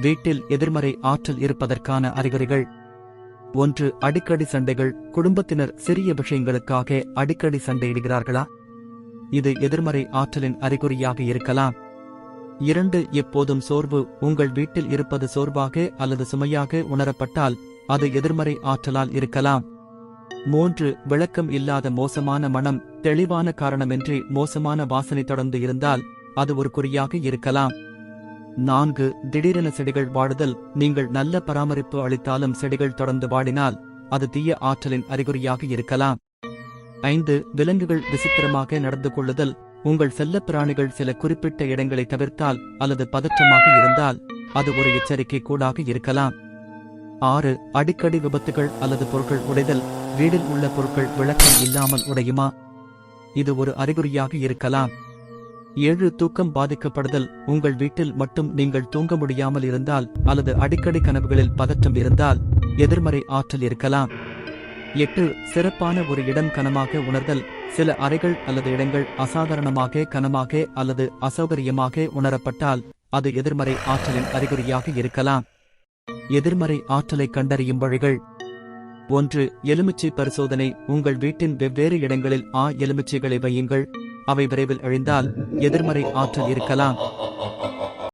வீட்டில் எதிர்மறை ஆற்றல் இருப்பதற்கான அறிகுறிகள். ஒன்று அடிக்கடி சண்டைகள். குடும்பத்தினர் சிறிய விஷயங்களுக்காக அடிக்கடி சண்டையிடுகிறார்களா? இது எதிர்மறை ஆற்றலின் அறிகுறியாக இருக்கலாம். இரண்டு எப்போதும் சோர்வு. உங்கள் வீட்டில் இருப்பது சோர்வாக அல்லது சுமையாக உணரப்பட்டால் அது எதிர்மறை ஆற்றலால் இருக்கலாம். மூன்று விளக்கம் இல்லாத மோசமான மனம். தெளிவான காரணமின்றி மோசமான வாசனை தொடர்ந்து இருந்தால் அது ஒரு குறியாக இருக்கலாம். நான்கு திடீரென செடிகள் வாடுதல். நீங்கள் நல்ல பராமரிப்பு அளித்தாலும் செடிகள் தொடர்ந்து வாடினால் அது தீய ஆற்றலின் அறிகுறியாக இருக்கலாம். ஐந்து விலங்குகள் விசித்திரமாக நடந்து கொள்ளுதல். உங்கள் செல்லப்பிராணிகள் சில குறிப்பிட்ட இடங்களை தவிர்த்தால் அல்லது பதற்றமாக இருந்தால் அது ஒரு எச்சரிக்கை கூடாக இருக்கலாம். ஆறு அடிக்கடி விபத்துகள் அல்லது பொருட்கள் உடைதல். வீட்டில் உள்ள பொருட்கள் விளக்கம் இல்லாமல் உடையுமா? இது ஒரு அறிகுறியாக இருக்கலாம். ஏழு தூக்கம் பாதிக்கப்படுதல். உங்கள் வீட்டில் மட்டும் நீங்கள் தூங்க முடியாமல் இருந்தால் அல்லது அடிக்கடி கனவுகளில் பதற்றம் இருந்தால் எதிர்மறை ஆற்றல் இருக்கலாம். எட்டு சிறப்பான ஒரு இடம் கனமாக உணர்தல். சில அறைகள் அல்லது இடங்கள் அசாதாரணமாக கனமாக அல்லது அசௌகரியமாக உணரப்பட்டால் அது எதிர்மறை ஆற்றலின் அறிகுறியாக இருக்கலாம். எதிர்மறை ஆற்றலை கண்டறியும் வழிகள். ஒன்று எலுமிச்சை பரிசோதனை. உங்கள் வீட்டின் வெவ்வேறு இடங்களில் ஆ எலுமிச்சைகளை வையுங்கள். அவை விரைவில் அழிந்தால் எதிர்மறை ஆற்றல் இருக்கலாம்.